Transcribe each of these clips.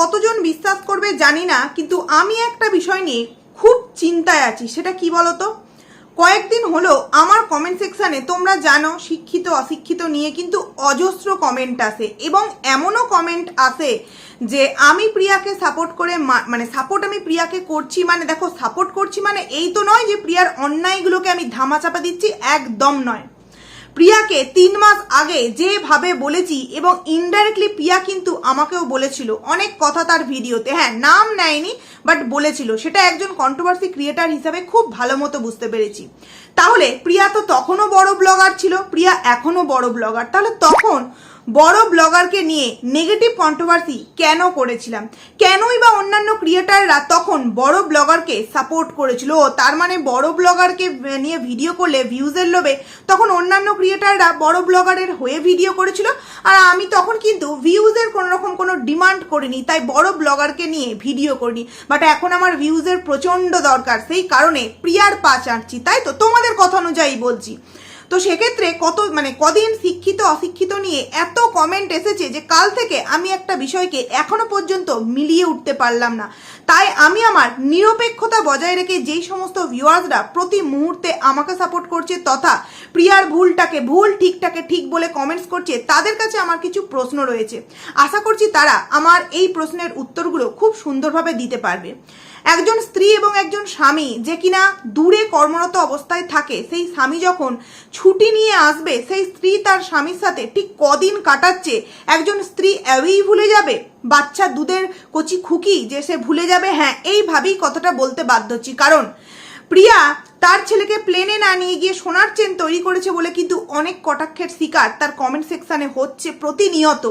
কতজন বিশ্বাস করবে জানি না, কিন্তু আমি একটা বিষয় নিয়ে খুব চিন্তায় আছি, সেটা কি বলতো? কয়েকদিন হলো আমার কমেন্ট সেকশানে তোমরা জানো, শিক্ষিত, অশিক্ষিত নিয়ে কিন্তু অজস্র কমেন্ট আসে, এবং এমনও কমেন্ট আসে যে আমি প্রিয়াকে সাপোর্ট করে মানে সাপোর্ট আমি প্রিয়াকে করছি মানে দেখো সাপোর্ট করছি মানে এই তো নয় যে প্রিয়ার অন্যায়গুলোকে আমি ধামাচাপা দিচ্ছি, একদম নয়। প্রিয়াকে তিন মাস আগে যেভাবে বলেছি এবং ইনডাইরেক্টলি প্রিয়া কিন্তু আমাকেও বলেছিল। অনেক কথা তার ভিডিওতে হ্যাঁ নাম নেয়নি বাট বলেছিল। সেটা একজন কন্ট্রোভার্সি ক্রিয়েটার হিসাবে খুব ভালো মতো বুঝতে পেরেছি। তাহলে, প্রিয়া তো তখনও বড় ব্লগার ছিল, প্রিয়া এখনও বড় ব্লগার তাহলে তখন বড় ব্লগারকে নিয়ে নেগেটিভ কন্ট্রোভার্সি কেন করেছিলাম? কেনই বা অন্যান্য ক্রিয়েটাররা তখন বড় ব্লগারকে সাপোর্ট করেছিল? তার মানে বড় ব্লগারকে নিয়ে ভিডিও করলে ভিউজের লোভে তখন অন্যান্য ক্রিয়েটাররা বড় ব্লগারের হয়ে ভিডিও করেছিল? আর আমি তখন কিন্তু ভিউজের কোনো রকম কোনো ডিমান্ড করিনি, তাই বড় ব্লগারকে নিয়ে ভিডিও করিনি। বাট এখন আমার ভিউজের প্রচণ্ড দরকার, সেই কারণে প্রিয়ার পা চাটছি তাই তো তোমাদের কথা অনুযায়ী বলছি। তো সেক্ষেত্রে কত মানে কদিন শিক্ষিত, অশিক্ষিত নিয়ে এত কমেন্ট এসেছে যে কাল থেকে আমি একটা বিষয়কে এখনও পর্যন্ত মিলিয়ে উঠতে পারলাম না। তাই আমি আমার নিরপেক্ষতা বজায় রেখে যেই সমস্ত ভিউয়ার্সরা প্রতি মুহূর্তে আমাকে সাপোর্ট করছে তথা প্রিয়ার ভুলটাকে, ভুল ঠিকটাকে ঠিক বলে কমেন্টস করছে, তাদের কাছে আমার কিছু প্রশ্ন রয়েছে। আশা করছি তারা আমার এই প্রশ্নের উত্তরগুলো খুব সুন্দরভাবে দিতে পারবে। একজন স্ত্রী এবং একজন স্বামী যে কিনা দূরে কর্মরত অবস্থায় থাকে, সেই স্বামী যখন ছুটি নিয়ে আসবে, সেই স্ত্রী তার স্বামীর সাথে ঠিক কদিন কাটাচ্ছে, একজন স্ত্রী এবেই ভুলে যাবে, বাচ্চা দুধের কচি খুকি যে সে ভুলে যাবে হ্যাঁ এইভাবেই কথাটা বলতে বাধ্য হচ্ছি। কারণ প্রিয়া তার ছেলেকে প্লেনে না নিয়ে গিয়ে সোনার চেন তৈরি করেছে বলে কিন্তু অনেক কটাক্ষের শিকার তার কমেন্ট সেকশানে হচ্ছে প্রতিনিয়ত।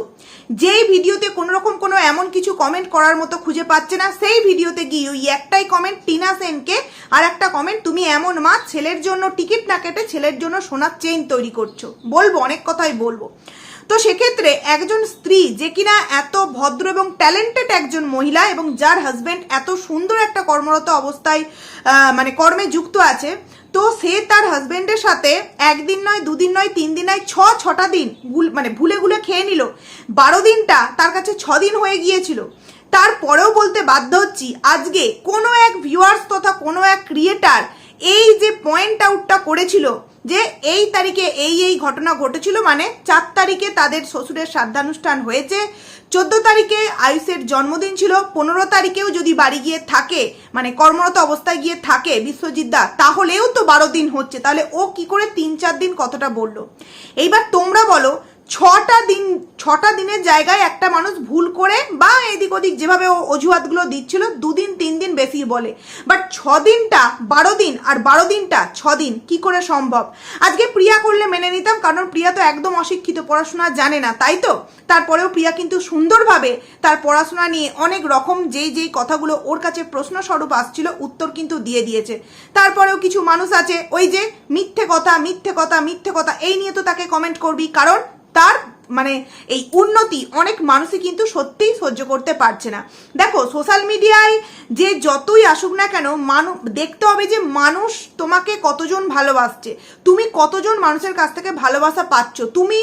যেই ভিডিওতে কোনো রকম কোনো এমন কিছু কমেন্ট করার মতো খুঁজে পাচ্ছে না, সেই ভিডিওতে গিয়ে ওই একটাই কমেন্ট টিনা সেনকে আর একটা কমেন্ট তুমি এমন মা, ছেলের জন্য টিকিট না কেটে ছেলের জন্য সোনার চেইন তৈরি করছ। বলব, অনেক কথাই বলব। তো সেক্ষেত্রে একজন স্ত্রী যে কিনা এত ভদ্র এবং ট্যালেন্টেড একজন মহিলা এবং যার হাজবেন্ড এত সুন্দর একটা কর্মরত অবস্থায় মানে কর্মে যুক্ত আছে, তো সে তার হাজবেন্ডের সাথে একদিন নয়, দুদিন নয়, তিন দিন নয়, ছ, ছটা দিন গুল মানে ভুলে গুলে খেয়ে নিল। বারো দিনটা তার কাছে ছ দিন হয়ে গিয়েছিল। তারপরেও বলতে বাধ্য হচ্ছি, আজকে কোনো এক ভিউয়ার্স তথা কোনো এক ক্রিয়েটার এই যে পয়েন্ট আউটটা করেছিল যে এই তারিখে এই এই ঘটনা ঘটেছিল মানে চার তারিখে তাদের শ্বশুরের শ্রাদ্ধানুষ্ঠান হয়েছে, চোদ্দ তারিখে আয়ুষের জন্মদিন ছিল, পনেরো তারিখেও যদি বাড়ি গিয়ে থাকে মানে কর্মরত অবস্থায় গিয়ে থাকে বিশ্বজিৎ দা, তাহলেও তো বারো দিন হচ্ছে, তাহলে ও কি করে তিন চার দিন কতটা বলল? এইবার তোমরা বলো ছটা দিন, ছটা দিনের জায়গায় একটা মানুষ ভুল করে বা এদিক ওদিক যেভাবে ও অজুহাতগুলো দিচ্ছিল, দুদিন, তিন দিন বেশি বলে। বাট ছ দিনটা বারো দিন আর বারো দিনটা ছ দিন কি করে সম্ভব? আজকে প্রিয়া করলে মেনে নিতাম, কারণ প্রিয়া তো একদম অশিক্ষিত, পড়াশোনা জানে না, তাই তো? তারপরেও প্রিয়া কিন্তু সুন্দরভাবে তার পড়াশোনা নিয়ে অনেক রকম যেই যেই কথাগুলো ওর কাছে প্রশ্ন স্বরূপ আসছিল, উত্তর কিন্তু দিয়ে দিয়েছে। তারপরেও কিছু মানুষ আছে, ওই যে মিথ্যে কথা মিথ্যে কথা মিথ্যে কথা, এই নিয়ে তো তাকে কমেন্ট করবি, কারণ তার মানে এই উন্নতি অনেক মানুষই কিন্তু সত্যিই সহ্য করতে পারছে না। দেখো সোশ্যাল মিডিয়ায় যে যতই আসুক না কেন মানুষ দেখতে হবে যে মানুষ তোমাকে কতজন ভালোবাসছে। তুমি কতজন মানুষের কাছ থেকে ভালোবাসা পাচ্ছ? তুমি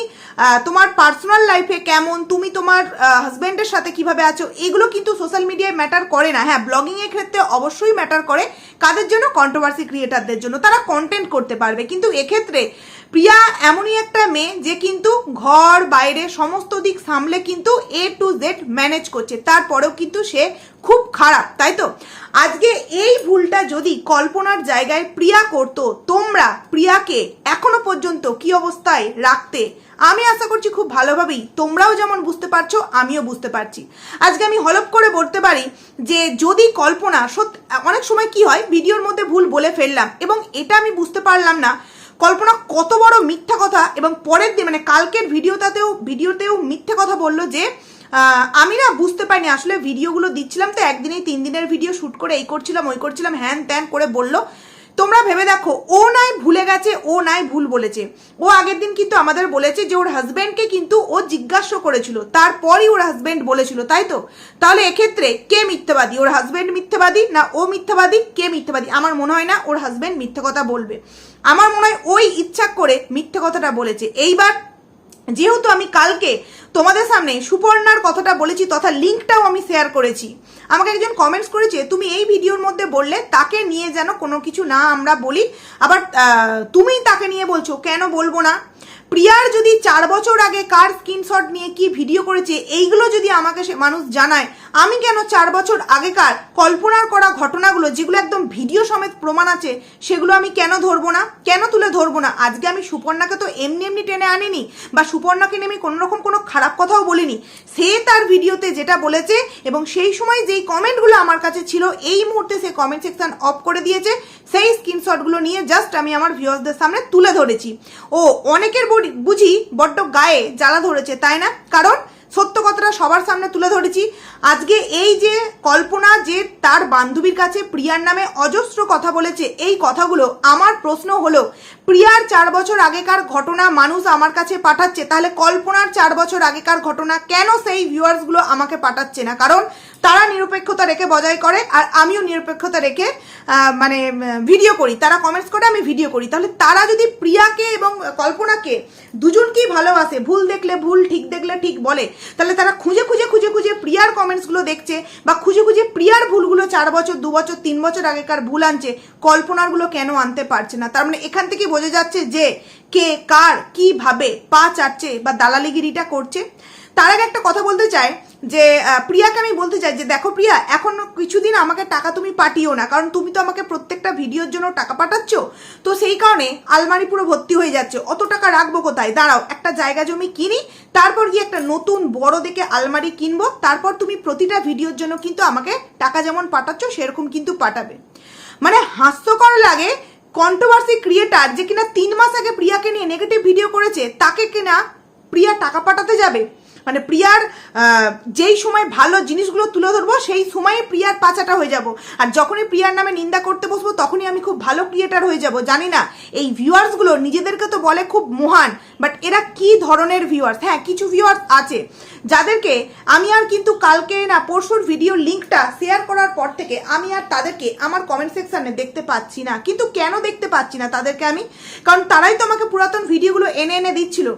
তোমার পার্সোনাল লাইফে কেমন? তুমি তোমার হাজব্যান্ডের সাথে কীভাবে আছো? এগুলো কিন্তু সোশ্যাল মিডিয়ায় ম্যাটার করে না। হ্যাঁ ব্লগিংয়ের ক্ষেত্রে অবশ্যই ম্যাটার করে কাদের জন্য? কন্ট্রোভার্সি ক্রিয়েটারদের জন্য। তারা কন্টেন্ট করতে পারবে। কিন্তু এক্ষেত্রে প্রিয়া এমনই একটা মেয়ে যে কিন্তু ঘর, বাইরে সমস্ত দিক সামলে কিন্তু এ টু জেড ম্যানেজ করছে। তারপরেও কিন্তু সে খুব খারাপ, তাই তো? আজকে এই ভুলটা যদি কল্পনার জায়গায় প্রিয়া করতো, তোমরা প্রিয়াকে এখনও পর্যন্ত কি অবস্থায় রাখতে? আমি আশা করছি খুব ভালোভাবেই। তোমরাও যেমন বুঝতে পারছ, আমিও বুঝতে পারছি। আজকে আমি হলপ করে বলতে পারি যে, যদি কল্পনা সত্যি অনেক সময় কি হয়, ভিডিওর মধ্যে ভুল বলে ফেললাম এবং এটা আমি বুঝতে পারলাম না কল্পনা কত বড় মিথ্যা কথা এবং পরের দিন মানে কালকের ভিডিওটাতেও, ভিডিওতেও মিথ্যে কথা বলল যে আমি না বুঝতে পারিনি, আসলে ভিডিওগুলো দিচ্ছিলাম তো, একদিনেই তিন দিনের ভিডিও শ্যুট করে এই করছিলাম, ওই করছিলাম, হ্যান ত্যান করে বলল। তোমরা ভেবে দেখো, ও নাই ভুলে গেছে, ও নাই ভুল বলেছে। ও আগের দিন কিন্তু আমাদের বলেছে যে, ওর হাজব্যান্ডকে কিন্তু ও জিজ্ঞাসা করেছিল, তারপরই ওর হাজব্যান্ড বলেছিল, তাই তো? তাহলে এক্ষেত্রে কে মিথ্যাবাদী, ওর হাজব্যান্ড মিথ্যাবাদী না ও মিথ্যাবাদী, কে মিথ্যাবাদী? আমার মনে হয় না ওর হাজব্যান্ড মিথ্যে কথা বলবে। আমার মনে হয় ওই ইচ্ছা করে মিথ্যে কথাটা বলেছে। এইবার যেহেতু আমি কালকে তোমাদের সামনে সুপর্ণার কথাটা বলেছি, তথা লিঙ্কটাও আমি শেয়ার করেছি। আমাকে একজন কমেন্টস করেছে, তুমি এই ভিডিওর মধ্যে বললে তাকে নিয়ে যেন কোনো কিছু না আমরা বলি, আবার তুমি তাকে নিয়ে বলছো, কেন বলব না? প্রিয়ার যদি চার বছর আগে কার স্ক্রিনশট নিয়ে কি ভিডিও করেছে, এইগুলো যদি আমাকে সে মানুষ জানায়, আমি কেন চার বছর আগেকার কল্পনার করা ঘটনাগুলো, যেগুলো একদম ভিডিও সমেত প্রমাণ আছে, সেগুলো আমি কেন ধরবো না? কেন তুলে ধরবো না? আজকে আমি সুপর্ণাকে তো এমনি এমনি টেনে আনিনি, বা সুপর্ণাকে নিয়ে আমি কোনো রকম কোনো খারাপ কথাও বলিনি। সে তার ভিডিওতে যেটা বলেছে, এবং সেই সময় যেই কমেন্টগুলো আমার কাছে ছিল, এই মুহূর্তে সে কমেন্ট সেকশন অফ করে দিয়েছে, সেই স্ক্রিনশটগুলো নিয়ে জাস্ট আমি আমার ভিউয়ার্সদের সামনে তুলে ধরেছি। ও, অনেকের বডি- বুঝি বড্ড গায়ে জ্বালা ধরেছে, তাই না? কারণ সত্য কথাটা সবার সামনে তুলে ধরেছি। আজকে এই যে কল্পনা যে তার বান্ধবীর কাছে প্রিয়ার নামে অজস্র কথা বলেছে, এই কথাগুলো আমার প্রশ্ন হলো প্রিয়ার চার বছর আগেকার ঘটনা মানুষ আমার কাছে পাঠাচ্ছে, তাহলে কল্পনার চার বছর আগেকার ঘটনা কেন সেই ভিউয়ার্সগুলো আমাকে পাঠাচ্ছে না? কারণ তারা নিরপেক্ষতা রেখে বজায় করে আর আমিও নিরপেক্ষতা রেখে মানে ভিডিও করি। তারা কমেন্টস করে, আমি ভিডিও করি। তাহলে তারা যদি প্রিয়াকে এবং কল্পনাকে দুজনকেই ভালোবাসে, ভুল দেখলে ভুল, ঠিক দেখলে ঠিক বলে, তাহলে তারা খুঁজে খুঁজে খুঁজে খুঁজে প্রিয়ার কমেন্টসগুলো দেখছে বা খুঁজে খুঁজে প্রিয়ার ভুলগুলো চার বছর, দু বছর, তিন বছর আগেকার ভুল আনছে কল্পনারগুলো কেন আনতে পারছে না? তার মানে এখান থেকে বোঝা যাচ্ছে যে কে, কার কীভাবে পা চাটছে বা দালালিগিরিটা করছে। তার আগে একটা কথা বলতে চাই যে প্রিয়াকে আমি বলতে চাই যে, দেখো প্রিয়া, এখন কিছুদিন আমাকে টাকা তুমি পাঠিও না, কারণ তুমি তো আমাকে প্রত্যেকটা ভিডিওর জন্য টাকা পাঠাচ্ছ। তো সেই কারণে আলমারি পুরো ভর্তি হয়ে যাচ্ছে। অত টাকা রাখব কোথায়? দাঁড়াও, একটা জায়গা জমি কিনি, তারপর গিয়ে একটা নতুন বড় দেখে আলমারি কিনবো, তারপর তুমি প্রতিটা ভিডিওর জন্য কিন্তু আমাকে টাকা যেমন পাঠাচ্ছ, সেরকম কিন্তু পাঠাবে। মানে হাস্যকর লাগে কন্ট্রোভার্সি ক্রিয়েটার যে কিনা তিন মাস আগে প্রিয়াকে নিয়ে নেগেটিভ ভিডিও করেছে, তাকে কিনা প্রিয়া টাকা পাঠাতে যাবে। মানে প্রিয়ার যেই সময় ভালো জিনিসগুলো তুলে ধরবো, সেই সময়ে প্রিয়ার পাচাটা হয়ে যাব। আর যখনই প্রিয়ার নামে নিন্দা করতে বসবো, তখনই আমি খুব ভালো ক্রিয়েটার হয়ে যাব। জানি না, এই ভিউয়ার্সগুলো নিজেদেরকে তো বলে খুব মহান বাট এরা কি ধরনের ভিউয়ার্স হ্যাঁ কিছু ভিউয়ার্স আছে, যাদেরকে আমি আর কিন্তু কালকে না, পরশুর ভিডিও লিঙ্কটা শেয়ার করার পর থেকে আমি আর তাদেরকে আমার কমেন্ট সেকশানে দেখতে পাচ্ছি না। কিন্তু কেন দেখতে পাচ্ছি না তাদেরকে আমি? কারণ তারাই তো আমাকে পুরাতন ভিডিওগুলো এনে এনে দিচ্ছিল।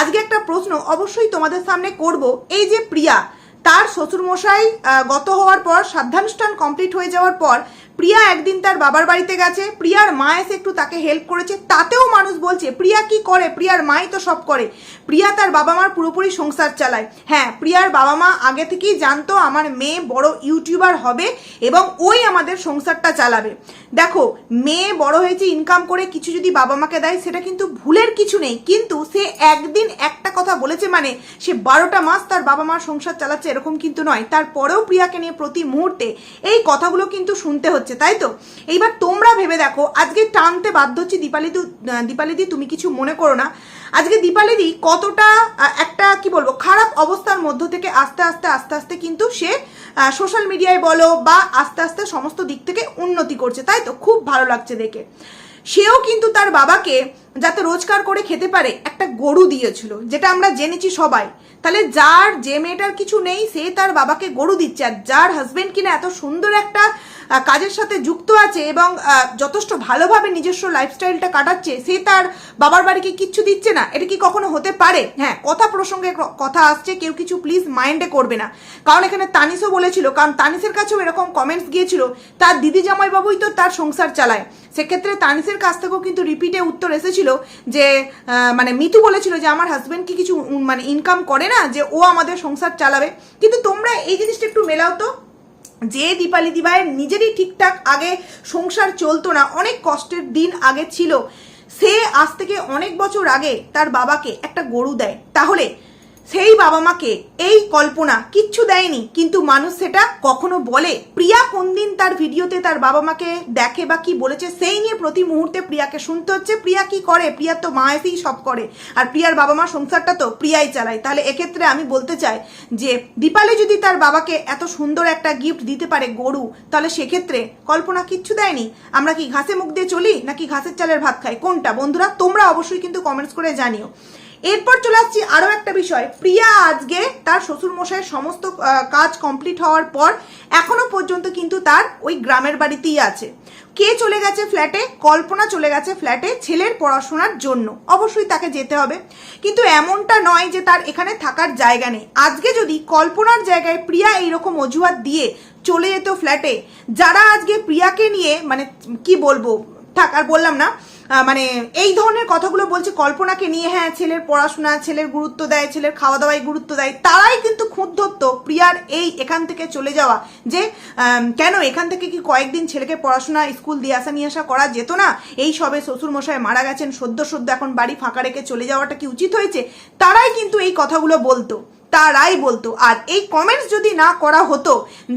আজকে একটা প্রশ্ন, অবশ্যই তোমাদের সামনে করব এই যে প্রিয়া তার শ্বশুরমশাই গত হওয়ার পর সাধ্যানুষ্ঠান কমপ্লিট হয়ে যাওয়ার পর প্রিয়া একদিন তার বাবার বাড়িতে গেছে, প্রিয়ার মা এসে একটু তাকে হেল্প করেছে, তাতেও মানুষ বলছে, প্রিয়া কি করে? প্রিয়ার মাই তো সব করে। প্রিয়া তার বাবা মার পুরোপুরি সংসার চালায়। হ্যাঁ প্রিয়ার বাবা মা আগে থেকেই জানতো আমার মেয়ে বড় ইউটিউবার হবে এবং ওই আমাদের সংসারটা চালাবে। দেখো, মেয়ে বড় হয়েছে ইনকাম করে কিছু যদি বাবা মাকে দেয়, সেটা কিন্তু ভুলের কিছু নেই। কিন্তু সে একদিন একটা কথা বলেছে মানে সে বারোটা মাস তার বাবা মার সংসার চালাচ্ছে এরকম কিন্তু নয়। তারপরেও প্রিয়াকে নিয়ে প্রতি মুহূর্তে এই কথাগুলো কিন্তু শুনতে হচ্ছে। তাই তো? এইবার তোমরা ভেবে দেখো, আজকে টানতে বাধ্য হচ্ছে দীপালিদি দীপালিদি, তুমি কিছু মনে করো না। আজকে দীপালিদি কতটা একটা, কি বলব, খারাপ অবস্থার মধ্য থেকে আস্তে আস্তে আস্তে আস্তে কিন্তু সে সোশ্যাল মিডিয়ায় বলো বা আস্তে আস্তে সমস্ত দিক থেকে উন্নতি করছে, তাই তো? খুব ভালো লাগছে দেখে। সেও কিন্তু তার বাবাকে যাতে রোজগার করে খেতে পারে একটা গরু দিয়েছিল, যেটা আমরা জেনেছি সবাই। তাহলে যার, যে মেয়েটার কিছু নেই, সে তার বাবাকে গরু দিচ্ছে, আর যার হাজবেন্ড কিনা এত সুন্দর একটা কাজের সাথে যুক্ত আছে এবং যথেষ্ট ভালোভাবে নিজস্ব লাইফস্টাইলটা কাটাচ্ছে, সে তার বাবার বাড়িকে কিচ্ছু দিচ্ছে না। এটা কি কখনো হতে পারে? হ্যাঁ কথা প্রসঙ্গে কথা আসছে, কেউ কিছু প্লিজ মাইন্ডে করবে না। কারণ এখানে তানিসও বলেছিল, কারণ তানিসের কাছেও এরকম কমেন্টস গিয়েছিল, তার দিদি জামাইবাবুই তো তার সংসার চালায়। সেক্ষেত্রে তানিসের কাছ থেকেও কিন্তু রিপিটে উত্তর এসেছিল। যে মানে মিতু বলেছিল যে, আমার হাজব্যান্ড কি কিছু মানে ইনকাম করে না? যে ও আমাদের সংসার চালাবে। কিন্তু তোমরা এই জিনিসটা একটু মেলাও তো। যে দীপালি দিবায়ের নিজেরই ঠিকঠাক আগে সংসার চলতো না, অনেক কষ্টের দিন আগে ছিল। সে আজ থেকে অনেক বছর আগে তার বাবাকে একটা গরু দেয়। তাহলে সেই বাবা মাকে এই কল্পনা কিচ্ছু দেয়নি, কিন্তু মানুষ সেটা কখনো বলে। প্রিয়া কোন দিন তার ভিডিওতে তার বাবা মাকে দেখে বা কি বলেছে, সেই নিয়ে প্রতি মুহূর্তে প্রিয়াকে শুনতে হচ্ছে। প্রিয়া কি করে? প্রিয়ার তো মা এসেই সব করে। আর প্রিয়ার বাবা মা সংসারটা তো প্রিয়াই চালায়। তাহলে এক্ষেত্রে আমি বলতে চাই যে, দীপালি যদি তার বাবাকে এত সুন্দর একটা গিফট দিতে পারে গরু, তাহলে সেক্ষেত্রে কল্পনা কিচ্ছু দেয়নি? আমরা কি ঘাসে মুখ দিয়ে চলি নাকি ঘাসের চালের ভাত খাই? কোনটা? বন্ধুরা, তোমরা অবশ্যই কিন্তু কমেন্টস করে জানিও। এরপর চলে আসছি আরও একটা বিষয়। প্রিয়া আজকে তার শ্বশুর মশাইয়ের সমস্ত কাজ কমপ্লিট হওয়ার পর এখনও পর্যন্ত কিন্তু তার ওই গ্রামের বাড়িতেই আছে। কে চলে গেছে ফ্ল্যাটে কল্পনা চলে গেছে ফ্ল্যাটে ছেলের পড়াশোনার জন্য। অবশ্যই তাকে যেতে হবে। কিন্তু এমনটা নয় যে তার এখানে থাকার জায়গা নেই। আজকে যদি কল্পনার জায়গায় প্রিয়া এইরকম অজুহাত দিয়ে চলে যেত ফ্ল্যাটে যারা আজকে প্রিয়াকে নিয়ে মানে কি বলব, থাক আর বললাম না মানে এই ধরনের কথাগুলো বলছে, কল্পনাকে নিয়ে হ্যাঁ ছেলের পড়াশোনা, ছেলের গুরুত্ব দেয়, ছেলের খাওয়া দাওয়ায় গুরুত্ব দেয়, তারাই কিন্তু ধরতো প্রিয়ার এই এখান থেকে চলে যাওয়া যে কেন এখান থেকে কি কয়েকদিন ছেলেকে পড়াশোনা, স্কুল দিয়ে আসা নিয়ে আসা করা যেত না? এই সবে শ্বশুর মশাই মারা গেছেন, সদ্য সদ্য এখন বাড়ি ফাঁকা রেখে চলে যাওয়াটা কি উচিত হয়েছে? তারাই কিন্তু এই কথাগুলো বলতো। তারাই বলতো। আর এই কমেন্টস যদি না করা হতো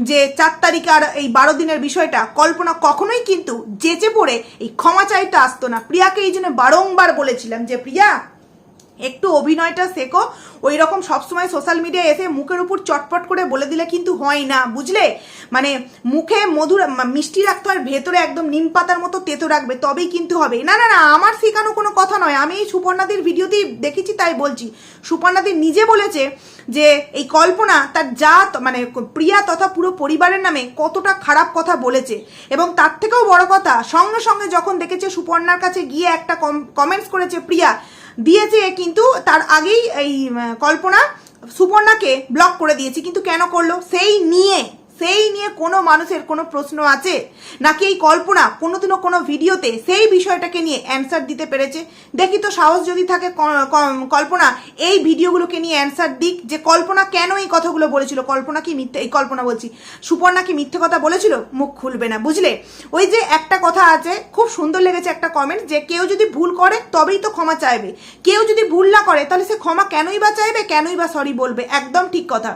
যে চার তারিখ আর এই বারো দিনের বিষয়টা, কল্পনা কখনোই কিন্তু যেচে পড়ে, এই ক্ষমা চাইতে আসতো না। প্রিয়াকে এই জন্য বারংবার বলেছিলাম যে, প্রিয়া একটু অভিনয়টা শেখো। ওই রকম সবসময় সোশ্যাল মিডিয়ায় এসে মুখের উপর চটপট করে বলে দিলে কিন্তু হয় না, বুঝলে? মানে মুখে মধুর মিষ্টি রাখতে হয়, ভেতরে একদম নিম পাতার মতো তেতো রাখবে, তবেই কিন্তু হবে। না না না, আমার শেখানো কোনো কথা নয়। আমি এই সুপর্ণাদির ভিডিওতেই দেখেছি, তাই বলছি। সুপর্ণাদি নিজে বলেছে যে, এই কল্পনা তার যা মানে প্রিয়া তথা পুরো পরিবারের নামে কতটা খারাপ কথা বলেছে। এবং তার থেকেও বড় কথা, সঙ্গে সঙ্গে যখন দেখেছে সুপর্ণার কাছে গিয়ে একটা কমেন্টস করেছে প্রিয়া দিয়েছে কিন্তু তার আগেই এই কল্পনা সুপর্ণাকে ব্লক করে দিয়েছে। কিন্তু কেন করল? সেই নিয়ে সেই নিয়ে কোনো মানুষের কোনো প্রশ্ন আছে? নাকি এই কল্পনা কোনোদিনও কোনো ভিডিওতে সেই বিষয়টাকে নিয়ে অ্যান্সার দিতে পেরেছে? দেখি তো সাহস যদি থাকে কল্পনা এই ভিডিওগুলোকে নিয়ে অ্যান্সার দিক যে কল্পনা কেন এই কথাগুলো বলেছিল? কল্পনা কি মিথ্যে, এই কল্পনা বলছি। সুপর্ণা কি মিথ্যে কথা বলেছিল? মুখ খুলবে না, বুঝলে? ওই যে একটা কথা আছে, খুব সুন্দর লেগেছে একটা কমেন্ট যে কেউ যদি ভুল করে তবেই তো ক্ষমা চাইবে। কেউ যদি ভুল না করে তাহলে সে ক্ষমা কেনই বা চাইবে, কেনই বা সরি বলবে? একদম ঠিক কথা।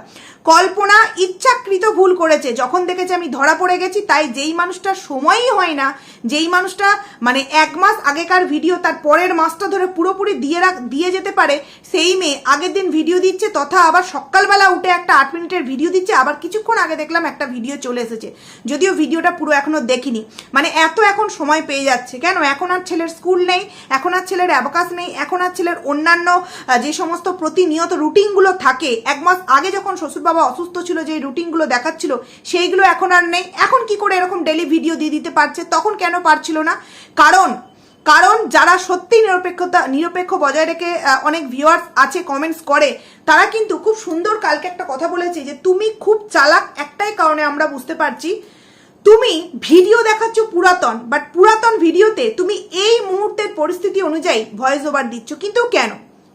কল্পনা ইচ্ছাকৃত ভুল করেছে। যখন দেখেছে আমি ধরা পড়ে গেছি, তাই যেই মানুষটার সময়ই হয় না, যেই মানুষটা মানে এক মাস আগেকার ভিডিও তার পরের মাসটা ধরে পুরোপুরি দিয়ে রাখ, দিয়ে যেতে পারে, সেই মেয়ে আগের দিন ভিডিও দিচ্ছে, তথা আবার সকালবেলা উঠে একটা আট মিনিটের ভিডিও দিচ্ছে, আবার কিছুক্ষণ আগে দেখলাম একটা ভিডিও চলে এসেছে। যদিও ভিডিওটা পুরো এখনও দেখিনি। মানে এত এখন সময় পেয়ে যাচ্ছে। কেন? এখন আর ছেলের স্কুল নেই, এখন আর ছেলের অ্যাবাকাস নেই, এখন আর ছেলের অন্যান্য যে সমস্ত প্রতিনিয়ত রুটিনগুলো থাকে, এক মাস আগে যখন শ্বশুর বাবা অসুস্থ ছিল যে রুটিনগুলো দেখাচ্ছিল, সেইগুলো এখন আর নেই। এখন কি করে এরকম ডেলি ভিডিও দিয়ে দিতে পারছে? তখন কেন পারছিল না? কারণ কারণ যারা সত্যি নিরপেক্ষতা, নিরপেক্ষ বজায় রেখে অনেক ভিউয়ার্স আছে কমেন্টস করে, তারা কিন্তু খুব সুন্দর কালকে একটা কথা বলেছে যে, তুমি খুব চালাক। একটাই কারণে আমরা বুঝতে পারছি, তুমি ভিডিও দেখাচ্ছ পুরাতন বাট পুরাতন ভিডিওতে তুমি এই মুহূর্তের পরিস্থিতি অনুযায়ী ভয়েস ওভার দিচ্ছ। কিন্তু কেন?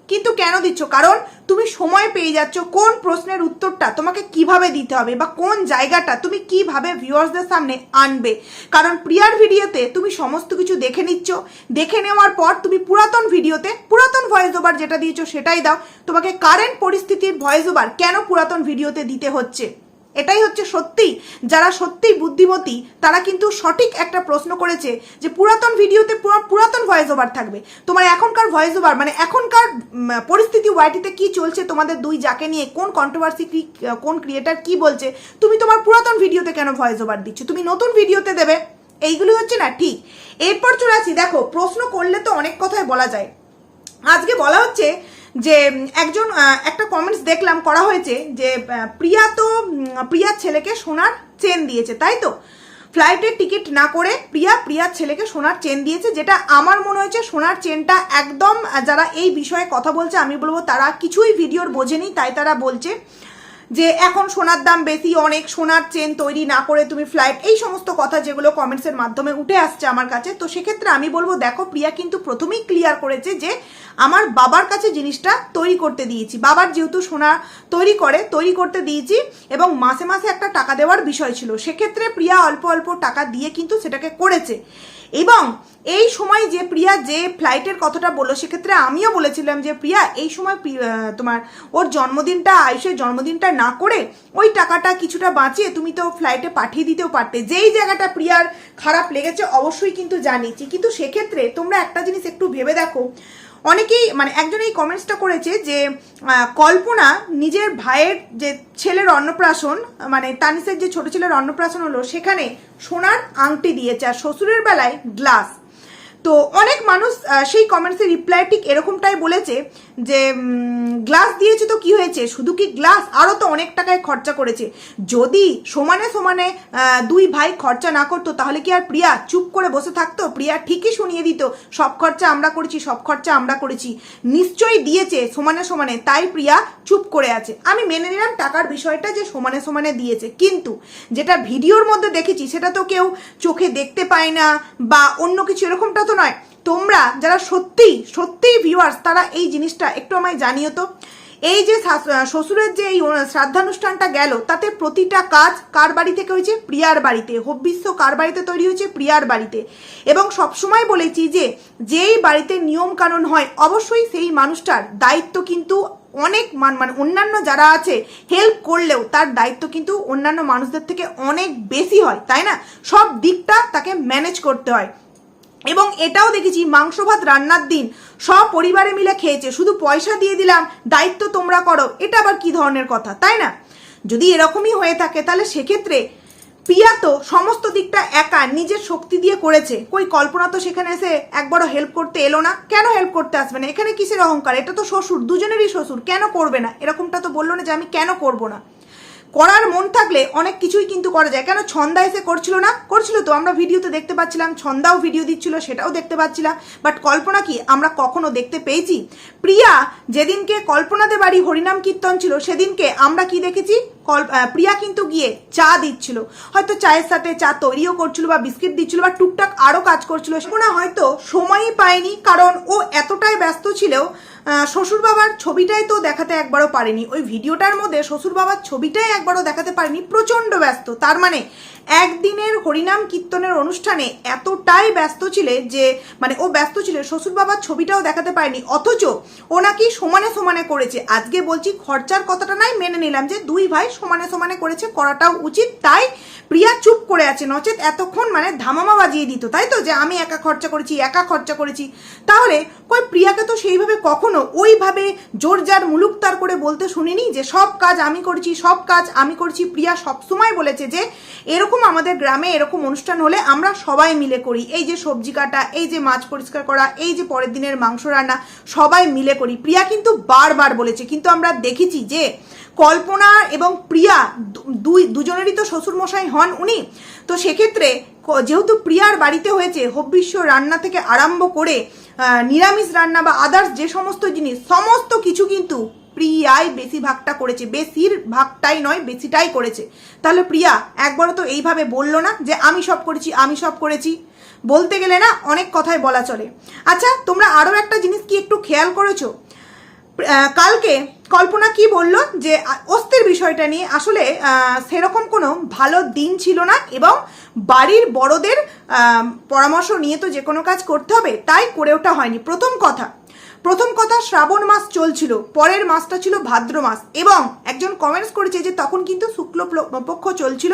কিন্তু কেন দিচ্ছ? কারণ তুমি সময় পেয়ে যাচ্ছ। কোন প্রশ্নের উত্তরটা তোমাকে কীভাবে দিতে হবে বা কোন জায়গাটা তুমি কীভাবে ভিউয়ার্সদের সামনে আনবে? কারণ প্রিয়ার ভিডিওতে তুমি সমস্ত কিছু দেখে নিচ্ছ। দেখে নেওয়ার পর তুমি পুরাতন ভিডিওতে পুরাতন ভয়েস ওভার যেটা দিয়েছ সেটাই দাও। তোমাকে কারেন্ট পরিস্থিতির ভয়েস ওভার কেন পুরাতন ভিডিওতে দিতে হচ্ছে? এটাই হচ্ছে সত্যি। যারা সত্যিই বুদ্ধিমতী, তারা কিন্তু সঠিক একটা প্রশ্ন করেছে যে পুরাতন ভিডিওতে পুরা- পুরাতন ভয়েস ওভার থাকবে। তোমার এখনকার ভয়েস ওভার মানে এখনকার পরিস্থিতি ওয়াইটিতে কি চলছে, তোমাদের দুই যাকে নিয়ে কোন কন্ট্রোভার্সি কোন ক্রিয়েটার কি বলছে, তুমি তোমার পুরাতন ভিডিওতে কেন ভয়েস ওভার দিচ্ছ? তুমি নতুন ভিডিওতে দেবে, এইগুলি হচ্ছে না ঠিক। এরপর চলে আসি, দেখো, প্রশ্ন করলে তো অনেক কথাই বলা যায়। আজকে বলা হচ্ছে যে একজন একটা কমেন্টস দেখলাম, করা হয়েছে যে প্রিয়া তো প্রিয়ার ছেলেকে সোনার চেন দিয়েছে, তাই তো? ফ্লাইটের টিকিট না করে প্রিয়া প্রিয়ার ছেলেকে সোনার চেন দিয়েছে, যেটা আমার মনে হয়েছে সোনার চেনটা একদম যারা এই বিষয়ে কথা বলছে, আমি বলব তারা কিছুই ভিডিওর বোঝেনি, তাই তারা বলছে। যে এখন সোনার দাম বেশি, অনেক সোনার চেন তৈরি না করে তুমি ফ্লাইট এই সমস্ত কথা যেগুলো কমেন্টসের মাধ্যমে উঠে আসছে আমার কাছে। তো সেক্ষেত্রে আমি বলব, দেখো, প্রিয়া কিন্তু প্রথমেই ক্লিয়ার করেছে যে আমার বাবার কাছে জিনিসটা তৈরি করতে দিয়েছি। বাবার যেহেতু সোনা তৈরি করে, তৈরি করতে দিয়েছি এবং মাসে মাসে একটা টাকা দেওয়ার বিষয় ছিল। সেক্ষেত্রে প্রিয়া অল্প অল্প টাকা দিয়ে কিন্তু সেটাকে করেছে। এবং এই সময় যে প্রিয়া যে ফ্লাইটের কথাটা বলল, সেক্ষেত্রে আমিও বলেছিলাম যে, প্রিয়া, এই সময় তোমার ওর জন্মদিনটা, আয়ুষের জন্মদিনটা না করে ওই টাকাটা কিছুটা বাঁচিয়ে তুমি তো ফ্লাইটে পাঠিয়ে দিতেও পারতে। যেই জায়গাটা প্রিয়ার খারাপ লেগেছে, অবশ্যই কিন্তু জানিয়েছি। কিন্তু সেক্ষেত্রে তোমরা একটা জিনিস একটু ভেবে দেখো অনেকেই মানে একজন এই কমেন্টসটা করেছে যে কল্পনা নিজের ভাইয়ের যে ছেলের অন্নপ্রাশন মানে তানিসের যে ছোট ছেলের অন্নপ্রাশন হলো, সেখানে সোনার আংটি দিয়েছে আর শ্বশুরের বেলায় গ্লাস তো অনেক মানুষ সেই কমেন্টসের রিপ্লাই ঠিক এরকমটাই বলেছে যে গ্লাস দিয়েছে তো কি হয়েছে? শুধু কি গ্লাস আরও তো অনেক টাকায় খরচা করেছে। যদি সমানে সমানে দুই ভাই খরচা না করতো, তাহলে কি আর প্রিয়া চুপ করে বসে থাকতো? প্রিয়া ঠিকই শুনিয়ে দিত, সব খরচা আমরা করেছি, সব খরচা আমরা করেছি। নিশ্চয়ই দিয়েছে সমানে সমানে, তাই প্রিয়া চুপ করে আছে। আমি মেনে নিলাম টাকার বিষয়টা যে সমানে সমানে দিয়েছে। কিন্তু যেটা ভিডিওর মধ্যে দেখেছি, সেটা তো কেউ চোখে দেখতে পায় না বা অন্য কিছু, এরকমটা তো নয়। তোমরা যারা সত্যিই সত্যিই ভিউয়ার্স তারা এই জিনিসটা একটু আমায় জানিও তো। এই যে শ্বশুরের যে এই শ্রাদ্ধানুষ্ঠানটা গেল, তাতে প্রতিটা কাজ কার বাড়ি থেকে হয়েছে প্রিয়ার বাড়িতে। হব্বিশ্ব কার বাড়িতে তৈরি হয়েছে? প্রিয়ার বাড়িতে। এবং সবসময় বলেছি যে, যেই বাড়িতে নিয়ম কানুন হয়, অবশ্যই সেই মানুষটার দায়িত্ব কিন্তু অনেক মান মানে অন্যান্য যারা আছে হেল্প করলেও তার দায়িত্ব কিন্তু অন্যান্য মানুষদের থেকে অনেক বেশি হয়, তাই না? সব দিকটা তাকে ম্যানেজ করতে হয়। এবং এটাও দেখেছি মাংস ভাত রান্নার দিন সব পরিবারে মিলে খেয়েছে, শুধু পয়সা দিয়ে দিলাম, দায়িত্ব তোমরা করো, এটা আবার কি ধরনের কথা, তাই না? যদি এরকমই হয়ে থাকে, তাহলে সেক্ষেত্রে পিয়া তো সমস্ত দিকটা একা, নিজের শক্তি দিয়ে করেছে। কই, কল্পনা তো সেখানে এসে একবারও হেল্প করতে এলো না। কেন হেল্প করতে আসবে না? এখানে কিসের অহংকার? এটা তো শ্বশুর, দুজনেরই শ্বশুর, কেন করবে না? এরকমটা তো বলল না যে আমি কেন করব না। করার মন থাকলে অনেক কিছুই কিন্তু করা যায়। কেন ছন্দা এসে করছিল না? করছিল তো, আমরা ভিডিওতে দেখতে পাচ্ছিলাম, ছন্দাও ভিডিও দিচ্ছিল, সেটাও দেখতে পাচ্ছিলাম। বাট কল্পনা কি আমরা কখনো দেখতে পেয়েছি? প্রিয়া যেদিনকে কল্পনাদের বাড়ি হরিনাম কীর্তন ছিল, সেদিনকে আমরা কি দেখেছি? কল- প্রিয়া কিন্তু গিয়ে চা দিচ্ছিল। হয়তো চায়ের সাথে চা তৈরিও করছিল বা বিস্কিট দিচ্ছিল বা টুকটাক আরও কাজ করছিল। সেখানে হয়তো সময়ই পায়নি, কারণ ও এতটাই ব্যস্ত ছিল শ্বশুর বাবার ছবিটাই তো দেখাতে একবারও পারেনি। ওই ভিডিওটার মধ্যে শ্বশুর বাবার ছবিটাই একবারও দেখাতে পারেনি, প্রচণ্ড ব্যস্ত। তার মানে একদিনের হরিনাম কীর্তনের অনুষ্ঠানে এতটাই ব্যস্ত ছিলে যে মানে ও ব্যস্ত ছিল শ্বশুর বাবার ছবিটাও দেখাতে পারেনি, অথচ ও নাকি সমানে সমানে করেছে। আজকে বলছি খরচার কথাটা নাই, মেনে নিলাম যে দুই ভাই সমানে সমানে করেছে, করাটাও উচিত। তাই প্রিয়া চুপ করে আছে, নচেত এতক্ষণ মানে ধামামা বাজিয়ে দিত, তাই তো? যে আমি একা খরচা করেছি, একা খরচা করেছি। তাহলে কই প্রিয়াকে তো সেইভাবে কখনো ওইভাবে জোর জোরজার মুলুকতার করে বলতে শুনিনি যে সব কাজ আমি করেছি, সব কাজ আমি করেছি, প্রিয়া সবসময় বলেছে যে এরকম আমাদের গ্রামে এরকম অনুষ্ঠান হলে আমরা সবাই মিলে করি। এই যে সবজি কাটা, এই যে মাছ পরিষ্কার করা, এই যে পরের দিনের মাংস রান্না, সবাই মিলে করি। প্রিয়া কিন্তু বারবার বলেছে, কিন্তু আমরা দেখেছি যে কল্পনা এবং প্রিয়া দুই, দুজনেরই তো শ্বশুরমশাই হন উনি। তো সেক্ষেত্রে যেহেতু প্রিয়ার বাড়িতে হয়েছে হব্বিশ্ব রান্না থেকে আরম্ভ করে নিরামিষ রান্না বা আদার্স যে সমস্ত জিনিস, সমস্ত কিছু কিন্তু প্রিয়াই বেশি ভাগটা করেছে। বেশির ভাগটাই নয়, বেশিটাই করেছে। তাহলে প্রিয়া একবারও তো এইভাবে বলল না যে, আমি সব করেছি, আমি সব করেছি। বলতে গেলে না, অনেক কথাই বলা চলে। আচ্ছা তোমরা আরও একটা জিনিস কি একটু খেয়াল করেছ? কালকে কল্পনা কি বলল যে অস্থির বিষয়টা নিয়ে আসলে সেরকম কোনো ভালো দিন ছিল না এবং বাড়ির বড়দের পরামর্শ নিয়ে তো যে কোনো কাজ করতে হবে, তাই করে ওঠা হয়নি। প্রথম কথা প্রথম কথা শ্রাবণ মাস চলছিল, পরের মাসটা ছিল ভাদ্র মাস এবং একজন কমেন্টস করেছে যে, তখন কিন্তু শুক্ল পক্ষ চলছিল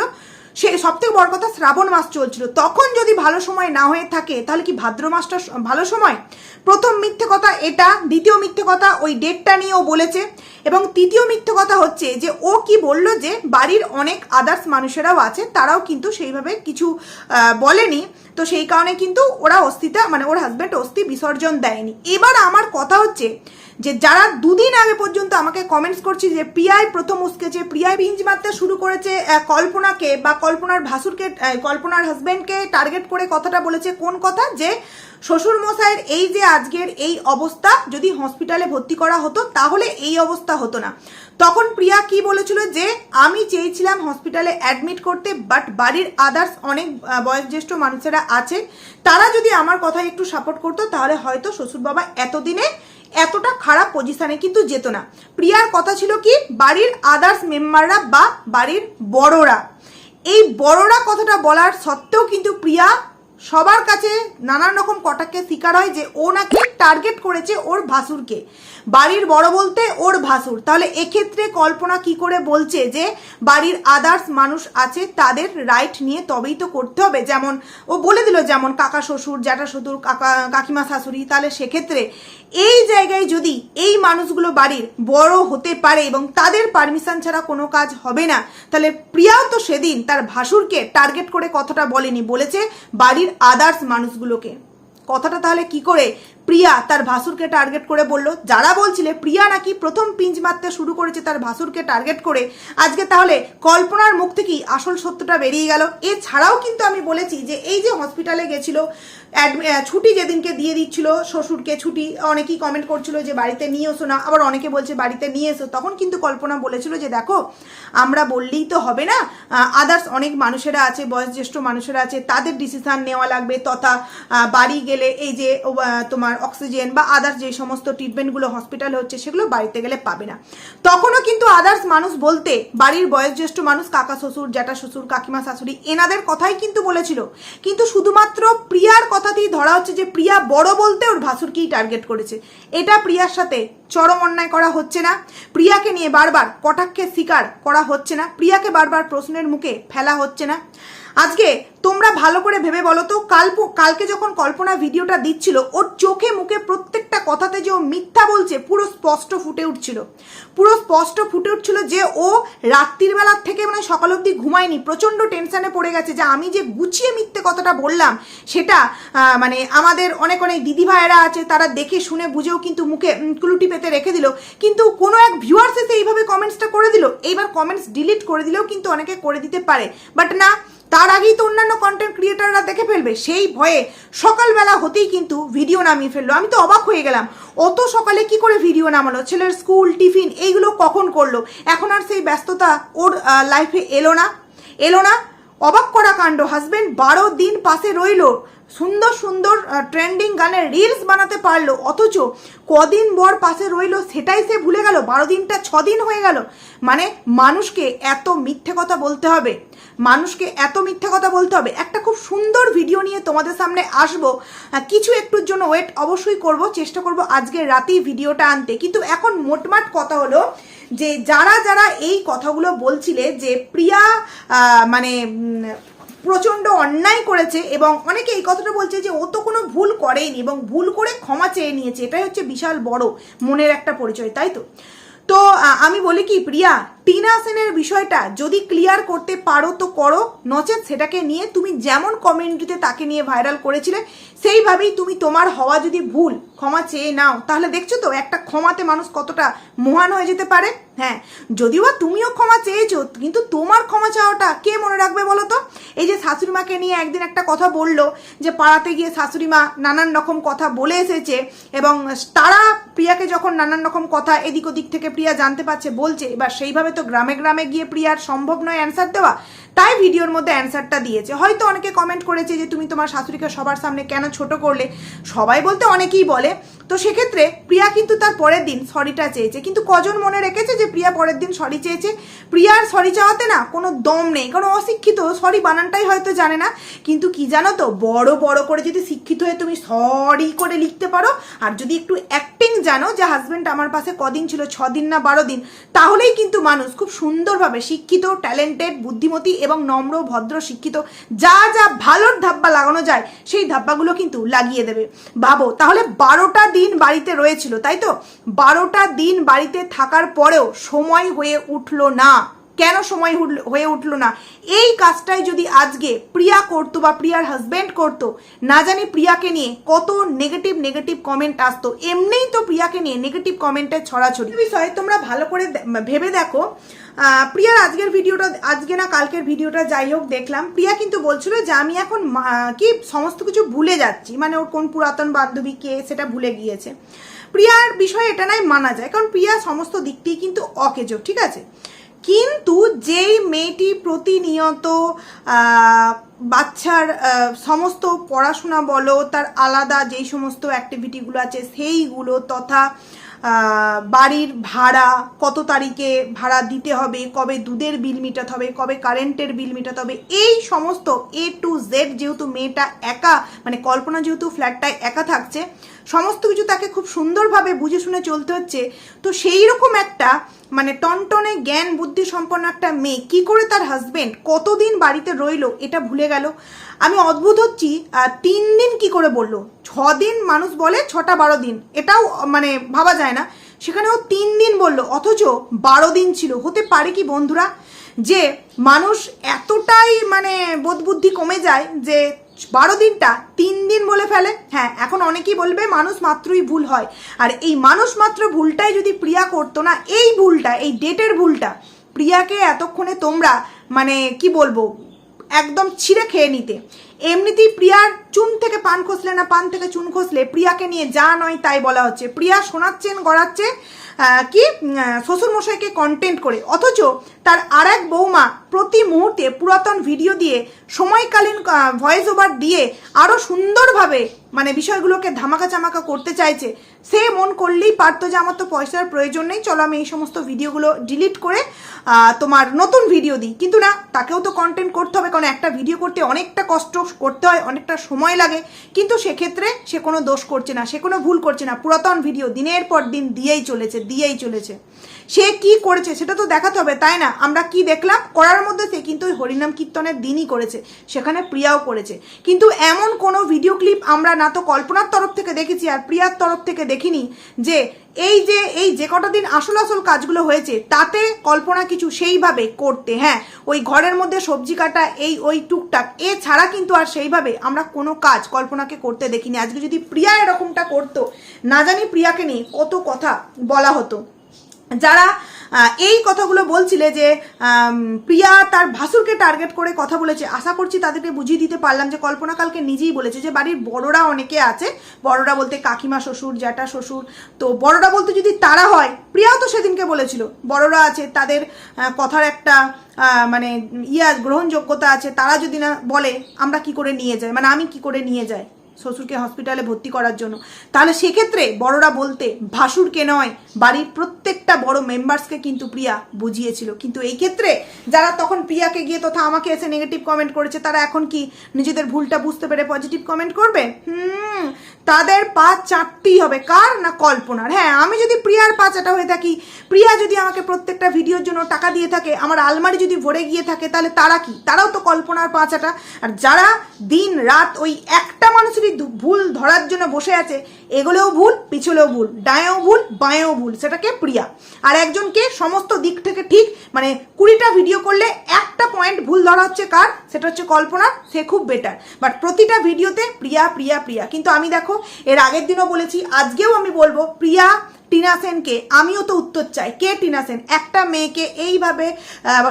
সে সব থেকে বড় কথা শ্রাবণ মাস চলছিল। তখন যদি ভালো সময় না হয়ে থাকে, তাহলে কি ভাদ্র মাসটা ভালো সময়? প্রথম মিথ্যে কথা এটা, দ্বিতীয় মিথ্যে কথা ওই ডেটটা নিয়ে ও বলেছে। এবং তৃতীয় মিথ্যে কথা হচ্ছে যে, ও কি বলল যে, বাড়ির অনেক আদার্স মানুষেরাও আছে তারাও কিন্তু সেইভাবে কিছু বলেনি। তো সেই কারণে কিন্তু ওরা অস্থিতা মানে ওর হাজব্যান্ড অস্থি বিসর্জন দেয়নি। এবার আমার কথা হচ্ছে যে, যারা দুদিন আগে পর্যন্ত আমাকে কমেন্টস করছি যে, প্রিয়াই প্রথম উস্কেছে প্রিয়াই ভিঞ্জ মারতে শুরু করেছে কল্পনাকে বা কল্পনার ভাসুরকে কল্পনার হাজব্যান্ডকে টার্গেট করে কথাটা বলেছে কোন কথা? যে শ্বশুর মশাইয়ের এই যে আজকের এই অবস্থা, যদি হসপিটালে ভর্তি করা হতো, তাহলে এই অবস্থা হতো না। তখন প্রিয়া কি বলেছিল যে, আমি চেয়েছিলাম হসপিটালে অ্যাডমিট করতে বাট বাড়ির আদার্স অনেক বয়োজ্যেষ্ঠ মানুষেরা আছে তারা যদি আমার কথায় একটু সাপোর্ট করতো, তাহলে হয়তো শ্বশুর বাবা এতদিনে এতটা খারাপ পজিশনে কিন্তু যেত না। প্রিয়ার কথা ছিল কি, বাড়ির আদার্স মেম্বাররা বা বাড়ির বড়রা। এই বড়রা কথাটা বলার সত্ত্বেও কিন্তু প্রিয়া সবার কাছে নানান রকম কটাক্ষের শিকার হয় যে ও নাকি টার্গেট করেছে ওর ভাসুরকে। বাড়ির বড় বলতে ওর ভাসুর। তাহলে এক্ষেত্রে কল্পনা কি করে বলছে যে বাড়ির আদার্স মানুষ আছে, তাদের রাইট নিয়ে তবেই তো করতে হবে। যেমন ও বলে দিল যেমন কাকা শ্বশুর, জ্যাঠা শ্বশুর, কাকা, কাকিমা শাশুড়ি, তাহলে সেক্ষেত্রে এই জায়গায় যদি এই মানুষগুলো বাড়ির বড় হতে পারে এবং তাদের পারমিশন ছাড়া কোনো কাজ হবে না, তাহলে প্রিয়াও তো সেদিন তার ভাসুরকে টার্গেট করে কথাটা বলেনি। বলেছে বাড়ির আদার্স মানুষগুলোকে। কথাটা তাহলে কি করে প্রিয়া তার ভাসুরকে টার্গেট করে বলল, যারা বলছিলে প্রিয়া নাকি প্রথম পিঞ্চ মারতে শুরু করেছে তার ভাসুরকে টার্গেট করে, আজকে তাহলে কল্পনার মুখ থেকেই আসল সত্যটা বেরিয়ে গেল। এছাড়াও কিন্তু আমি বলেছি যে এই যে হসপিটালে গেছিল ছুটি যেদিনকে দিয়ে দিচ্ছিল, শ্বশুরকে ছুটি, অনেকেই কমেন্ট করছিল যে বাড়িতে নিয়ে এসো না, আবার অনেকে বলছে বাড়িতে নিয়ে এসো। তখন কিন্তু কল্পনা বলেছিল যে দেখো, আমরা বললেই তো হবে না আদার্স অনেক মানুষেরা আছে বয়োজ্যেষ্ঠ মানুষেরা আছে, তাদের ডিসিশান নেওয়া লাগবে, তথা বাড়ি গেলে এই যে তোমার অক্সিজেন বা আদার্স যে সমস্ত ট্রিটমেন্টগুলো হসপিটালে হচ্ছে, সেগুলো বাড়িতে গেলে পাবে না। তখনও কিন্তু আদার্স মানুষ বলতে, বাড়ির বয়োজ্যেষ্ঠ মানুষ কাকা শ্বশুর, জ্যাঠা শ্বশুর, কাকিমা শাশুড়ি, এনাদের কথাই কিন্তু বলেছিল। কিন্তু শুধুমাত্র প্রিয়ার কথাতেই ধরা হচ্ছে যে, প্রিয়া বড় বলতে ওর ভাসুরকেই টার্গেট করেছে। এটা প্রিয়ার সাথে চরম অন্যায় করা হচ্ছে না। প্রিয়াকে নিয়ে বারবার কটাক্ষের শিকার করা হচ্ছে না। প্রিয়াকে বারবার প্রশ্নের মুখে ফেলা হচ্ছে না। আজকে তোমরা ভালো করে ভেবে বলো তো, কাল কালকে যখন কল্পনা ভিডিওটা দিচ্ছিল, ওর চোখে মুখে প্রত্যেকটা কথাতে যে ও মিথ্যা বলছে, পুরো স্পষ্ট ফুটে উঠছিল। পুরো স্পষ্ট ফুটে উঠছিল যে ও রাত্রির বেলার থেকে মানে সকাল অবধি ঘুমায়নি, প্রচণ্ড টেনশানে পড়ে গেছে যে আমি যে গুছিয়ে মিথ্যে কথাটা বললাম, সেটা মানে আমাদের অনেক অনেক দিদি ভাইয়েরা আছে, তারা দেখে শুনে বুঝেও কিন্তু মুখে ক্লুটি পেতে রেখে দিল। কিন্তু কোনো এক ভিউয়ার্স এসে এইভাবে কমেন্টসটা করে দিল। এইবার কমেন্টস ডিলিট করে দিলেও কিন্তু অনেকে করে দিতে পারে। বাট না তার আগেই তো অন্যান্য কন্টেন্ট ক্রিয়েটাররা দেখে ফেলবে। সেই ভয়ে সকালবেলা হতেই কিন্তু ভিডিও নামিয়ে ফেলল। আমি তো অবাক হয়ে গেলাম। অত সকালে কি করে ভিডিও নামালো? ছেলের স্কুল টিফিন এইগুলো কখন করল? এখন আর সেই ব্যস্ততা ওর লাইফে এলো না। এলো না। অবাক করা কাণ্ড। হাজব্যান্ড বারো দিন পাশে রইল। সুন্দর সুন্দর ট্রেন্ডিং গানের রিলস বানাতে পারল। অথচ কদিন বর পাশে রইল, সেটাই সে ভুলে গেল। বারো দিনটা, ছ দিন হয়ে গেল। মানে মানুষকে এত মিথ্যে কথা বলতে হবে। মানুষকে এত মিথ্যে কথা বলতে হবে। একটা খুব সুন্দর ভিডিও নিয়ে তোমাদের সামনে আসব। কিছু একটুর জন্য ওয়েট অবশ্যই করব, চেষ্টা করব আজকে রাতেই ভিডিওটা আনতে। কিন্তু এখন মোটমাট কথা হলো যে, যারা যারা এই কথাগুলো বলছিলে যে, প্রিয়া মানে প্রচণ্ড অন্যায় করেছে এবং অনেকে এই কথাটা বলছে যে ও তো কোনো ভুল করেনি এবং ভুল করে ক্ষমা চেয়ে নিয়েছে। এটাই হচ্ছে বিশাল বড় মনের একটা পরিচয়, তাই তো? তো আমি বলি কি, প্রিয়া টিনা সেনের বিষয়টা যদি ক্লিয়ার করতে পারো তো করো। নচেত সেটাকে নিয়ে তুমি যেমন কমিউনিটিতে তাকে নিয়ে ভাইরাল করেছিলে, সেইভাবেই তুমি তোমার হওয়া যদি ভুল, ক্ষমা চেয়ে নাও, তাহলে দেখছ তো একটা ক্ষমাতে মানুষ কতটা মহান হয়ে যেতে পারে। হ্যাঁ যদিও বা তুমিও ক্ষমা চেয়েছো, কিন্তু তোমার ক্ষমা চাওয়াটা কে মনে রাখবে বলো তো? এই যে শাশুড়ি মাকে নিয়ে একদিন একটা কথা বলল যে পাড়াতে গিয়ে শাশুড়ি মা নানান রকম কথা বলে এসেছে এবং তারা প্রিয়াকে যখন নানান রকম কথা এদিক ওদিক থেকে প্রিয়া জানতে পারছে, বলছে, এবার সেইভাবে তো গ্রামে গ্রামে গিয়ে প্রিয়ার সম্ভব নয় অ্যান্সার দেওয়া? তাই ভিডিওর মধ্যে অ্যান্সারটা দিয়েছে। হয়তো অনেকে কমেন্ট করেছে যে তুমি তোমার শাশুড়িকে সবার সামনে কেন ছোট করলে? সবাই বলতে অনেকেই বলে। তো সেক্ষেত্রে প্রিয়া কিন্তু তার পরের দিন সরিটা চেয়েছে। কিন্তু কজন মনে রেখেছে যে প্রিয়া পরের দিন সরি চেয়েছে? প্রিয়ার সরি চাওয়াতে না কোনো দম নেই। কারণ অশিক্ষিত সরি বানানটাই হয়তো জানে না। কিন্তু কি জানো তো? বড় বড় করে যদি শিক্ষিত হয়ে তুমি সরি করে লিখতে পারো, আর যদি একটু অ্যাক্টিং জানো যে হাজবেন্ড আমার পাশে কদিন ছিল ছ দিন না বারো দিন, তাহলেই কিন্তু মানুষ খুব সুন্দরভাবে শিক্ষিত ট্যালেন্টেড বুদ্ধিমতী এবং নম্র, ভদ্র, শিক্ষিত, যা যা ভালোর ধাব্বা লাগানো যায়, সেই ধাব্বাগুলো কিন্তু লাগিয়ে দেবে। ভাবো, তাহলে বারোটা দিন বাড়িতে রয়েছিল, তাই তো? বারোটা দিন বাড়িতে থাকার পরেও সময় হয়ে উঠল না। কেন সময় হয়ে উঠল না? এই কাজটাই যদি আজকে প্রিয়া করতো বা প্রিয়ার হাজব্যান্ড করতো, না জানি প্রিয়াকে নিয়ে কত নেগেটিভ নেগেটিভ কমেন্ট আসতো। এমনিই তো প্রিয়াকে নিয়ে নেগেটিভ কমেন্টের ছড়াছড়ি। বিষয়ে তোমরা ভালো করে ভেবে দেখো। প্রিয়ার আজকের ভিডিওটা, আজকে না কালকের ভিডিওটা যাই হোক দেখলাম। প্রিয়া কিন্তু বলছিল যে, আমি এখন কি সমস্ত কিছু ভুলে যাচ্ছি। মানে ওর কোন পুরাতন বান্ধবী কে সেটা ভুলে গিয়েছে। প্রিয়ার বিষয়ে এটা নাই মানা যায়। কারণ প্রিয়া সমস্ত দিকটি কিন্তু অকেজো, ঠিক আছে? কিন্তু যেই মেয়েটি প্রতিনিয়ত বাচ্চার সমস্ত পড়াশোনা বলো, তার আলাদা যেই সমস্ত অ্যাক্টিভিটিগুলো আছে, সেইগুলো তথা বাড়ির ভাড়া, কত তারিখে ভাড়া দিতে হবে, কবে দুধের বিল মেটাতে হবে, কবে কারেন্টের বিল মেটাতে হবে, এই সমস্ত এ টু জেড যেহেতু মেয়েটা একা মানে কল্পনা যেহেতু ফ্ল্যাটটায় একা থাকছে সমস্ত কিছু তাকে খুব সুন্দরভাবে বুঝে শুনে চলতে হচ্ছে। তো সেই রকম একটা মানে টনটনে জ্ঞান বুদ্ধি সম্পন্ন একটা মেয়ে, কি করে তার হাজবেন্ড কতদিন বাড়িতে রইল এটা ভুলে গেল। আমি অদ্ভুত হচ্ছি তিন দিন কি করে বলল? ছ দিন মানুষ বলে ছটা বারো দিন, এটাও মানে ভাবা যায় না। সেখানে ও তিন দিন বলল, অথচ বারো দিন ছিল। হতে পারে কি বন্ধুরা? যে মানুষ এতটাই মানে বোধ বুদ্ধি কমে যায় যে বারো দিনটা তিন দিন বলে ফেলে। হ্যাঁ এখন অনেকেই বলবে মানুষ মাত্রই ভুল হয়। আর এই মানুষ মাত্র ভুলটাই যদি প্রিয়া করতো না, এই ভুলটা, এই ডেটের ভুলটা, প্রিয়াকে এতক্ষণে তোমরা মানে কি বলব, একদম ছিঁড়ে খেয়ে নিতে। এমনিতেই প্রিয়ার চুন থেকে পান খসলে না, পান থেকে চুন খসলে প্রিয়াকে নিয়ে যা নয় তাই বলা হচ্ছে। প্রিয়া শোনাচ্ছেন গড়াচ্ছে কি শ্বশুরমশাইকে কন্টেন্ট করে। অথচ তার আর এক বৌমা প্রতি মুহূর্তে পুরাতন ভিডিও দিয়ে, সময়কালীন ভয়েস ওভার দিয়ে আরও সুন্দরভাবে মানে বিষয়গুলোকে ধামাকা চামাকা করতে চাইছে। সে মন করলেই পারতো যে আমার তো পয়সার প্রয়োজন নেই, চলো আমি এই সমস্ত ভিডিওগুলো ডিলিট করে তোমার নতুন ভিডিও দিই। কিন্তু না, তাকেও তো কন্টেন্ট করতে হবে, কারণ একটা ভিডিও করতে অনেকটা কষ্ট করতে হয়, অনেকটা সময় লাগে। কিন্তু সেক্ষেত্রে সে কোনো দোষ করছে না, সে কোনো ভুল করছে না। পুরাতন ভিডিও দিনের পর দিন দিয়েই চলেছে দিয়েই চলেছে। সে কি করেছে সেটা তো দেখাতে হবে, তাই না? আমরা কি দেখলাম? করার মধ্যে সে কিন্তু ওই হরিনাম কীর্তনের দিনই করেছে, সেখানে প্রিয়াও করেছে। কিন্তু এমন কোনো ভিডিও ক্লিপ আমরা না তো কল্পনার তরফ থেকে দেখেছি আর প্রিয়ার তরফ থেকে দেখিনি যে এই যে এই যে কটা দিন আসল আসল কাজগুলো হয়েছে, তাতে কল্পনা কিছু সেইভাবে করতে। হ্যাঁ ওই ঘরের মধ্যে সবজি কাটা, এই ওই টুকটাক এছাড়া কিন্তু আর সেইভাবে আমরা কোনো কাজ কল্পনাকে করতে দেখিনি। আজকে যদি প্রিয়া এরকমটা করতো, না জানি প্রিয়াকে নিয়ে কত কথা বলা হতো। যারা এই কথাগুলো বলছিলে যে প্রিয়া তার ভাসুরকে টার্গেট করে কথা বলেছে। আশা করছি তাদেরকে বুঝিয়ে দিতে পারলাম যে কল্পনা কালকে নিজেই বলেছে যে বাড়ির বড়রা অনেকে আছে। বড়রা বলতে কাকিমা শ্বশুর, জ্যাঠা শ্বশুর। তো বড়রা বলতে যদি তারা হয় প্রিয়াও তো সেদিনকে বলেছিল। বড়রা আছে, তাদের কথার একটা মানে ইয়া, গ্রহণযোগ্যতা আছে। তারা যদি না বলে, আমরা কি করে নিয়ে যাই? মানে আমি কি করে নিয়ে যাই? শ্বশুরকে হসপিটালে ভর্তি করার জন্য। তাহলে সেক্ষেত্রে বড়রা বলতে, ভাসুরকে নয়, বাড়ির প্রত্যেকটা বড় মেম্বার্সকে কিন্তু প্রিয়া বুঝিয়েছিল। কিন্তু এই ক্ষেত্রে যারা তখন প্রিয়াকে গিয়ে তথা আমাকে এসে নেগেটিভ কমেন্ট করেছে, তারা এখন কি নিজেদের ভুলটা বুঝতে পেরে পজিটিভ কমেন্ট করবে? হুম, তাদের পা চাটতেই হবে। কার না কল্পনার? হ্যাঁ আমি যদি প্রিয়ার পা চাটা হয়ে থাকি, প্রিয়া যদি আমাকে প্রত্যেকটা ভিডিওর জন্য টাকা দিয়ে থাকে, আমার আলমারি যদি ভরে গিয়ে থাকে, তাহলে তারা কি? তারাও তো কল্পনার পা চাটা। আর যারা দিন রাত ওই একটা মানুষেরই দু- ভুল ধরার জন্য বসে আছে, এগুলোও ভুল, পিছলেও ভুল, ডায়েও ভুল, বাঁয়েও ভুল, সেটাকে প্রিয়া। আর একজনকে সমস্ত দিক থেকে ঠিক মানে কুড়িটা ভিডিও করলে একটা পয়েন্ট ভুল ধরা হচ্ছে কার? সেটা হচ্ছে কল্পনা সে খুব বেটার বাট প্রতিটা ভিডিওতে প্রিয়া প্রিয়া প্রিয়া। কিন্তু আমি দেখো, এর আগের দিনও বলেছি, আজকেও আমি বলব, প্রিয়া টিনা সেনকে, আমিও তো উত্তর চাই। কে টিনা সেন? একটা মেয়েকে এইভাবে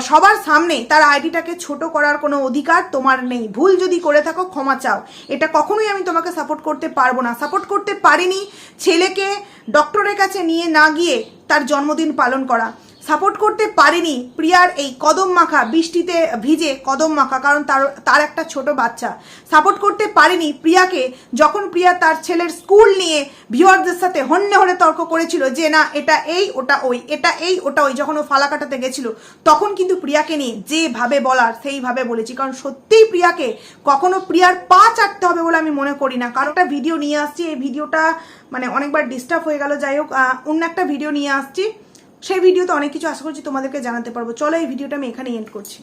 সবার সামনে তার আইডিটাকে ছোট করার কোনো অধিকার তোমার নেই। ভুল যদি করে থাকো, ক্ষমা চাও। এটা কখনোই আমি তোমাকে সাপোর্ট করতে পারব না। সাপোর্ট করতে পারিনি ছেলেকে ডক্টরের কাছে নিয়ে না গিয়ে তার জন্মদিন পালন করা। সাপোর্ট করতে পারিনি প্রিয়ার এই কদম মাখা, বৃষ্টিতে ভিজে কদম মাখা, কারণ তার তার একটা ছোট বাচ্চা। সাপোর্ট করতে পারিনি প্রিয়াকে যখন প্রিয়া তার ছেলের স্কুল নিয়ে ভিউয়ারদের সাথে হন্যে হরে তর্ক করেছিল যে, না, এটা এই, ওটা ওই, এটা এই, ওটা ওই, যখন ও ফালা কাটাতে গেছিল, তখন কিন্তু প্রিয়াকে নিয়ে যেভাবে বলার, সেইভাবে বলেছি। কারণ সত্যিই প্রিয়াকে কখনো প্রিয়ার পা চাটতে হবে বলে আমি মনে করি না। কারণ একটা ভিডিও নিয়ে আসছি, এই ভিডিওটা মানে অনেকবার ডিস্টার্ব হয়ে গেল। যাই হোক অন্য একটা ভিডিও নিয়ে আসছি। সেই ভিডিওতে অনেক কিছু আশা করছি তোমাদেরকে জানাতে পারব। চলো এই ভিডিওটা আমি এখানে এন্ড করছি।